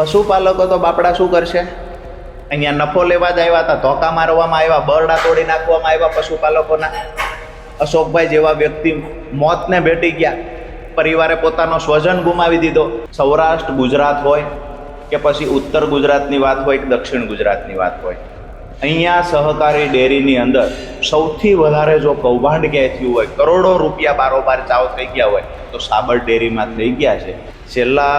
પશુપાલકો તો બાપડા શું કરશે? અહીંયા નફો લેવા જ આવ્યા હતા, ધોકા મારવામાં આવ્યા, બરડા તોડી નાખવામાં આવ્યા પશુપાલકોના. અશોકભાઈ જેવા વ્યક્તિ મોતને ભેટી ગયા, પરિવારે પોતાનો સ્વજન ગુમાવી દીધો. સૌરાષ્ટ્ર, ગુજરાત હોય કે પછી ઉત્તર ગુજરાતની વાત હોય કે દક્ષિણ ગુજરાતની વાત હોય. અહીંયા સહકારી ડેરીની અંદર સૌથી વધારે જો કૌભાંડ ક્યાંય થયું હોય, કરોડો રૂપિયા બારોબાર ચાવ થઈ ગયા હોય, તો સાબર ડેરીમાં થઈ ગયા છે. છેલ્લા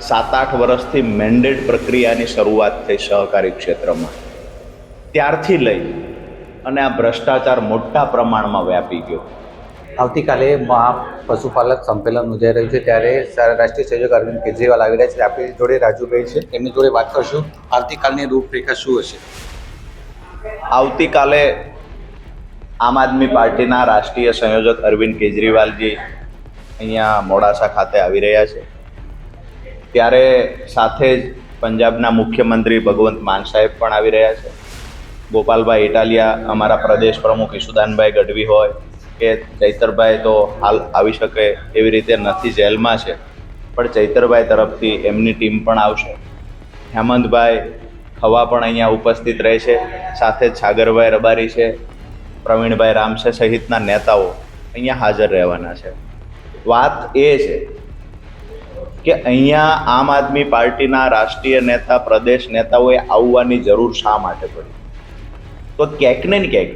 સાત આઠ વર્ષથી મેન્ડેટ પ્રક્રિયાની શરૂઆત થઈ સહકારી ક્ષેત્રમાં. ત્યારથી લઈ અને આ ભ્રષ્ટાચાર મોટા પ્રમાણમાં વ્યાપી ગયો. આવતીકાલે મહા પશુપાલક સંમેલન યોજાઈ રહ્યું છે ત્યારે રાષ્ટ્રીય સંયોજક અરવિંદ કેજરીવાલ આવી રહ્યા છે આપણી જોડે રાજુભાઈ છે એમની જોડે વાત કરશું. આવતીકાલની રૂપરેખા શું હશે? આવતીકાલે આમ આદમી પાર્ટીના રાષ્ટ્રીય સંયોજક અરવિંદ કેજરીવાલજી અહીંયા મોડાસા ખાતે આવી રહ્યા છે. ત્યારે સાથે જ પંજાબના મુખ્યમંત્રી ભગવંત માન સાહેબ પણ આવી રહ્યા છે. ગોપાલભાઈ ઇટાલિયા, અમારા પ્રદેશ પ્રમુખ ઈશુદાનભાઈ ગઢવી હોય કે ચૈતરભાઈ તો હાલ આવી શકે એવી રીતે નથી જેલમાં છે, પણ ચૈતરભાઈ તરફથી એમની ટીમ પણ આવશે. હેમંતભાઈ ખવા પણ અહીંયા ઉપસ્થિત રહે છે, સાથે છાગરભાઈ રબારી છે, પ્રવીણભાઈ રામસે સહિતના નેતાઓ અહીંયા હાજર રહેવાના છે. વાત એ છે કે અહીંયા આમ આદમી પાર્ટીના રાષ્ટ્રીય નેતા, પ્રદેશ નેતાઓએ આવવાની જરૂર શા માટે પડી? તો ક્યાંક ને ક્યાંક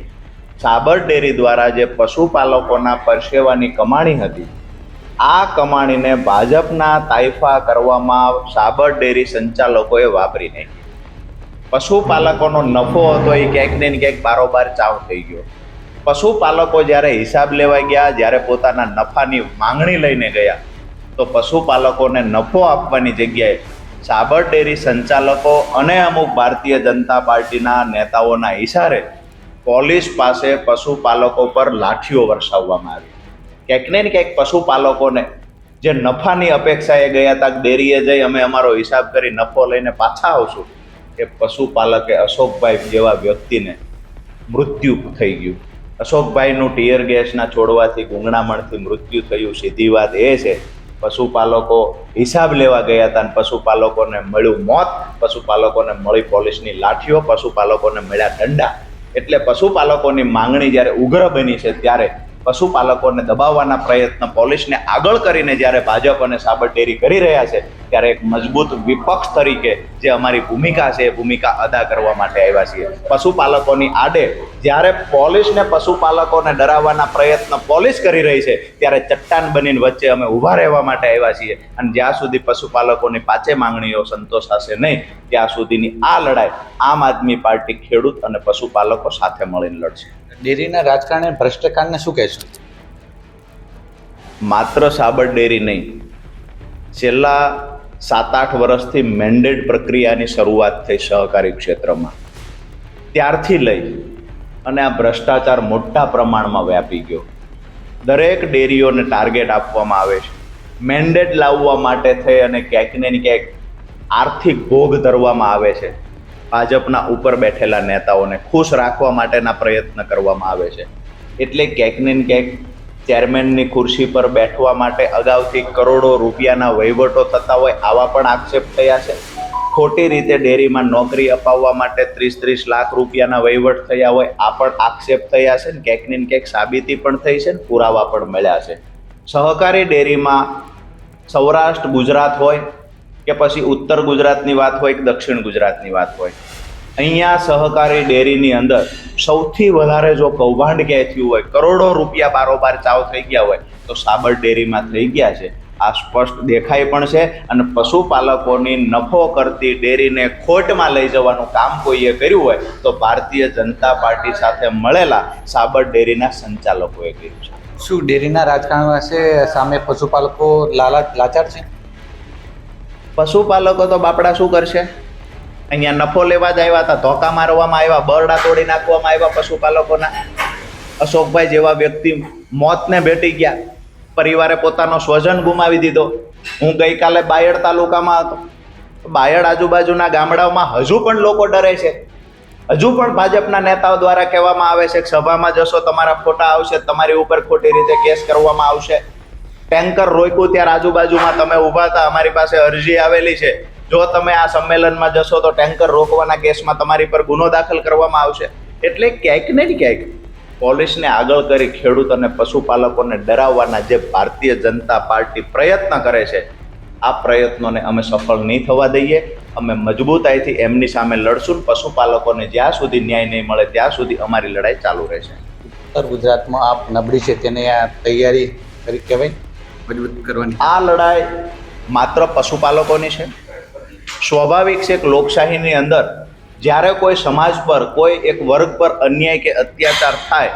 સાબર ડેરી દ્વારા જે પશુપાલકોના પરસેવાની કમાણી હતી, આ કમાણીને ભાજપના તાઇફા કરવામાં સાબર ડેરી સંચાલકોએ વાપરી નાખી. પશુપાલકોનો નફો હતો એ ક્યાંક ને ક્યાંક બારોબાર ચાવ થઈ ગયો. પશુપાલકો જ્યારે હિસાબ લેવા ગયા, જ્યારે પોતાના નફાની માંગણી લઈને ગયા તો પશુપાલકોને નફો આપવાની જગ્યાએ સાબર ડેરી સંચાલકો અને અમુક ભારતીય જનતા પાર્ટીના નેતાઓના ઇશારે પોલીસ પાસે પશુપાલકો પર લાઠીઓ વરસાવવામાં આવી. ક્યાંક ને ક્યાંક પશુપાલકોને જે નફાની અપેક્ષાએ ગયા હતા ડેરીએ જઈ અમે અમારો હિસાબ કરી નફો લઈને પાછા આવશું એ પશુપાલકે અશોકભાઈ જેવા વ્યક્તિને મૃત્યુ થઈ ગયું. અશોકભાઈનું ટીયર ગેસના છોડવાથી ગુંગણામણથી મૃત્યુ થયું. સીધી વાત એ છે પશુપાલકો હિસાબ લેવા ગયા હતા અને પશુપાલકોને મળ્યું મોત. પશુપાલકોને મળી પોલીસની લાઠીઓ, પશુપાલકોને મળ્યા દંડા. એટલે પશુપાલકોની માંગણી જ્યારે ઉગ્ર બની છે ત્યારે પશુપાલકોને દબાવવાના પ્રયત્ન, પોલીસને આગળ કરીને જ્યારે ભાજપ અને સાબરડેરી કરી રહ્યા છે, ત્યારે એક મજબૂત વિપક્ષ તરીકે જે અમારી ભૂમિકા છે, એ ભૂમિકા અદા કરવા માટે આવ્યા છીએ. પશુપાલકોની આડે જ્યારે પોલીસને પશુપાલકોને ડરાવવાના પ્રયત્ન પોલીસ કરી રહી છે, ત્યારે ચટ્ટાન બનીને વચ્ચે અમે ઊભા રહેવા માટે આવ્યા છીએ. અને જ્યાં સુધી પશુપાલકોની પાછે માંગણીઓ સંતોષાશે નહીં, ત્યાં સુધીની આ લડાઈ આમ આદમી પાર્ટી ખેડૂત અને પશુપાલકો સાથે મળીને લડશે. ડેરીના રાજકારણે ભ્રષ્ટાચારને શું કહેશો? માત્ર સાબર ડેરી નહીં. છેલ્લા સાત આઠ વર્ષથી મેન્ડેટ પ્રક્રિયાની શરૂઆત થઈ સહકારી ક્ષેત્રમાં. ત્યારથી લઈ અને આ ભ્રષ્ટાચાર મોટા પ્રમાણમાં વ્યાપી ગયો. દરેક ડેરીઓને ટાર્ગેટ આપવામાં આવે છે. મેન્ડેટ લાવવા માટે થઈ અને ક્યાંક ને ક્યાંક આર્થિક ભોગ ધરવામાં આવે છે. ભાજપના ઉપર બેઠેલા નેતાઓને ખુશ રાખવા માટેના પ્રયત્ન કરવામાં આવે છે. એટલે ક્યાંક ને ક્યાંક ચેરમેનની ખુરશી પર બેઠવા માટે અગાઉથી કરોડો રૂપિયાના વહીવટો થતા હોય આવા પણ આક્ષેપ થયા છે. ખોટી રીતે ડેરીમાં નોકરી અપાવવા માટે ત્રીસ ત્રીસ લાખ રૂપિયાના વહીવટ થયા હોય આ પણ આક્ષેપ થયા છે ને ક્યાંક ને ક્યાંક સાબિતી પણ થઈ છે ને પુરાવા પણ મળ્યા છે. સહકારી ડેરીમાં સૌરાષ્ટ્ર, ગુજરાત હોય કે પછી ઉત્તર ગુજરાતની વાત હોય કે દક્ષિણ ગુજરાતની વાત હોય. અહીંયા સહકારી ડેરીની અંદર સૌથી વધારે જો કૌભાંડ ક્યાંય થયું હોય, કરોડો રૂપિયા બારોબાર ચાવ થઈ ગયા હોય, તો સાબર ડેરીમાં થઈ ગયા છે. આ સ્પષ્ટ દેખાય પણ છે અને પશુપાલકોની નફો કરતી ડેરીને ખોટમાં લઈ જવાનું કામ કોઈએ કર્યું હોય, તો ભારતીય જનતા પાર્ટી સાથે મળેલા સાબર ડેરીના સંચાલકોએ કર્યું છે. શું ડેરીના રાજકારણ સામે પશુપાલકો લાલા લાચાર છે? પશુપાલકો તો બાપડા શું કરશે? અહીંયા નફો લેવા જ આવ્યા હતા, ધોકા મારવામાં આવ્યા, બરડા તોડી નાખવામાં આવ્યા પશુપાલકોના. અશોકભાઈ જેવા વ્યક્તિ મોતને ભેટી ગયા, પરિવારે પોતાનો સ્વજન ગુમાવી દીધો. હું ગઈકાલે બાયડ તાલુકામાં હતો. બાયડ આજુબાજુના ગામડાઓમાં હજુ પણ લોકો ડરે છે. હજુ પણ ભાજપના નેતાઓ દ્વારા કહેવામાં આવે છે કે સભામાં જશો, તમારા ફોટા આવશે, તમારી ઉપર ખોટી રીતે કેસ કરવામાં આવશે. ટેન્કર રોક્યું ત્યારે આજુબાજુમાં તમે ઊભા હતા, અમારી પાસે અરજી આવેલી છે. જો તમે આ સંમેલનમાં જશો તો ટેન્કર રોકવાના કેસમાં તમારી પર ગુનો દાખલ કરવામાં આવશે. એટલે ક્યાંક ને ક્યાંક પોલીસને આગળ કરી ખેડૂત અને પશુપાલકોને ડરાવવાના જે ભારતીય જનતા પાર્ટી પ્રયત્ન કરે છે, આ પ્રયત્નોને અમે સફળ નહીં થવા દઈએ. અમે મજબૂતાઈથી એમની સામે લડશું પશુપાલકોને જ્યાં સુધી ન્યાય નહીં મળે ત્યાં સુધી અમારી લડાઈ ચાલુ રહેશે. ઉત્તર ગુજરાતમાં આપ નબળી છે તેને આ તૈયારી કરી કહેવાય મજબૂત કરવાની. આ લડાઈ માત્ર પશુપાલકોની છે. સ્વાભાવિક છે કે લોકશાહીની અંદર જ્યારે કોઈ સમાજ પર, કોઈ એક વર્ગ પર અન્યાય કે અત્યાચાર થાય,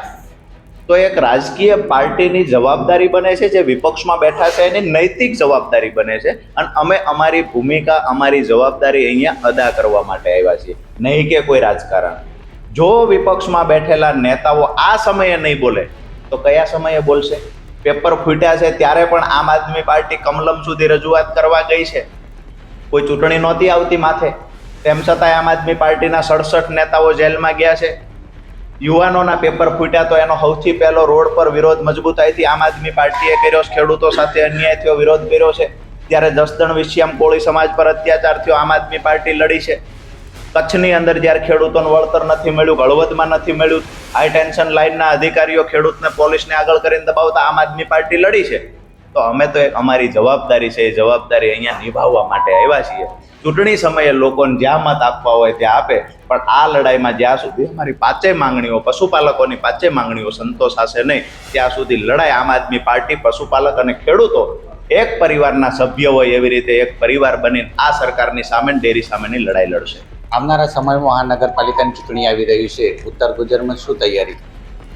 તો એક રાજકીય પાર્ટીની જવાબદારી બને છે જે વિપક્ષમાં બેઠા છે એની નૈતિક જવાબદારી બને છે. અને અમે અમારી ભૂમિકા, અમારી જવાબદારી અહીંયા અદા કરવા માટે આવ્યા છીએ. નહીં કે કોઈ રાજકારણ. જો વિપક્ષમાં બેઠેલા નેતાઓ આ સમયે નહીં બોલે, તો કયા સમયે બોલશે? પેપર ફૂટ્યા છે, ત્યારે પણ આમ આદમી પાર્ટી કમલમ સુધી રજૂઆત કરવા ગઈ છે. કોઈ ચૂંટણી નહોતી આવતી માથે. તેમ છતાંય આમ આદમી પાર્ટીના સડસઠ નેતાઓ જેલમાં ગયા છે. યુવાનોના પેપર ફૂટ્યા તો એનો સૌથી પહેલો રોડ પર વિરોધ મજબૂતાઈથી આમ આદમી પાર્ટીએ કર્યો ખેડૂતો સાથે અન્યાય થયો, વિરોધ કર્યો છે. ત્યારે જસદણ વિશ્યામ કોળી સમાજ પર અત્યાચાર થયો, આમ આદમી પાર્ટી લડી છે. કચ્છની અંદર જ્યારે ખેડૂતોનું વળતર નથી મળ્યું, હળવદમાં નથી મળ્યું હાઈ ટેન્શન લાઇનના અધિકારીઓ ખેડૂતને પોલીસને આગળ કરીને દબાવતા આમ આદમી પાર્ટી લડી છે. તો અમે તો એક અમારી જવાબદારી છે, એ જવાબદારી અહીંયા નિભાવવા માટે આવ્યા છીએ. ચૂંટણી સમયે લોકોને જ્યાં મત આપવા હોય ત્યાં આપે. પણ આ લડાઈમાં જ્યાં સુધી અમારી પાંચેય માંગણીઓ, પશુપાલકોની પાંચેય માંગણીઓ સંતોષાશે નહીં, ત્યાં સુધી લડાઈ આમ આદમી પાર્ટી, પશુપાલક અને ખેડૂતો એક પરિવારના સભ્ય હોય એવી રીતે એક પરિવાર બનીને આ સરકારની સામે ડેરી સામેની લડાઈ લડશે. આવનારા સમયમાં મહાનગરપાલિકાની ચૂંટણી આવી રહી છે. ઉત્તર ગુજરાતમાં શું તૈયારી?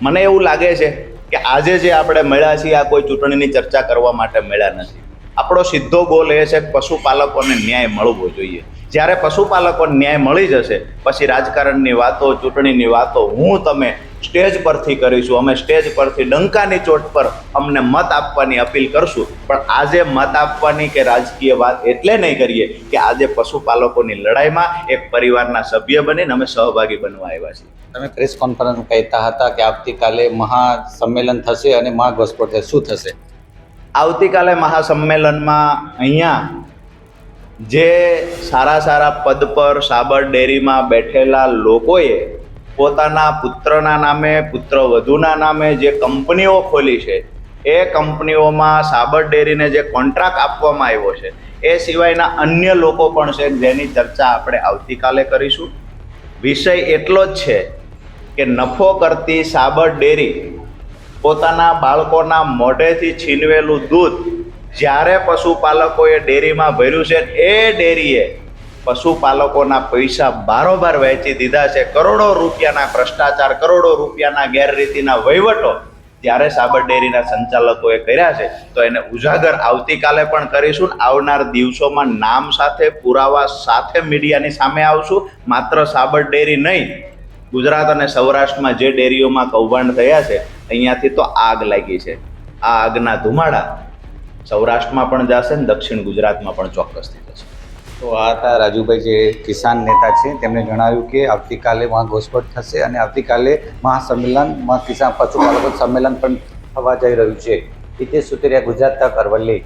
મને એવું લાગે છે કે આજે જે આપણે મળ્યા છીએ, આ કોઈ ચૂંટણીની ચર્ચા કરવા માટે મળ્યા નથી. આપણો સીધો ગોલ એ છે કે પશુપાલકોને ન્યાય મળવો જોઈએ. જ્યારે પશુપાલકોને ન્યાય મળી જશે, પછી રાજકારણની વાતો, ચૂંટણીની વાતો, હું, તમે સ્ટેજ પરથી કરીશું. અમે સ્ટેજ પરથી ડંકાની ચોટ પર અમને મત આપવાની અપીલ કરશું. પણ આજે મત આપવાની કે રાજકીય વાત એટલે નહીં કરીએ કે આજે પશુપાલકોની લડાઈમાં એક પરિવારના સભ્ય બનીને અમે સહભાગી બનવા આવ્યા છીએ. તમે પ્રેસ કોન્ફરન્સ કહેતા હતા કે આવતીકાલે મહાસંમેલન થશે અને મહાઘોષપોટ થશે શું થશે? આવતીકાલે મહાસંમેલનમાં અહીંયા જે સારા સારા પદ પર સાબર ડેરીમાં બેઠેલા લોકોએ પોતાના પુત્રના નામે, પુત્ર વધુના નામે જે કંપનીઓ ખોલી છે, એ કંપનીઓમાં સાબર ડેરીને જે કોન્ટ્રાક્ટ આપવામાં આવ્યો છે, એ સિવાયના અન્ય લોકો પણ છે જેની ચર્ચા આપણે આવતીકાલે કરીશું. વિષય એટલો જ છે કે નફો કરતી સાબર ડેરી પોતાના બાળકોના મોઢેથી છીનવેલું દૂધ જ્યારે પશુપાલકોએ ડેરીમાં ભર્યું છે, એ ડેરીએ પશુપાલકોના પૈસા બારોબાર વહેંચી દીધા છે. કરોડો રૂપિયાના ભ્રષ્ટાચાર, કરોડો રૂપિયાના ગેરરીતિના વહીવટો ત્યારે સાબર ડેરીના સંચાલકોએ કર્યા છે. તો એને ઉજાગર આવતીકાલે પણ કરીશું. આવનાર દિવસોમાં નામ સાથે, પુરાવા સાથે મીડિયાની સામે આવશું. માત્ર સાબર ડેરી નહીં, ગુજરાત અને સૌરાષ્ટ્રમાં જે ડેરીઓમાં કૌભાંડ થયા છે, અહીંયાથી તો આગ લાગી છે. આ આગના ધુમાડા સૌરાષ્ટ્રમાં પણ જશે ને દક્ષિણ ગુજરાતમાં પણ ચોક્કસથી જશે તો આ હતા રાજુભાઈ જે કિસાન નેતા છે, તેમણે જણાવ્યું કે આવતીકાલે મહાઘોષપોટ થશે અને આવતીકાલે મહાસંમેલન મહા કિસાન પશુપાલક સંમેલન પણ થવા જઈ રહ્યું છે. હિતેશ સુતરિયા, ગુજરાત તક અરવલ્લી.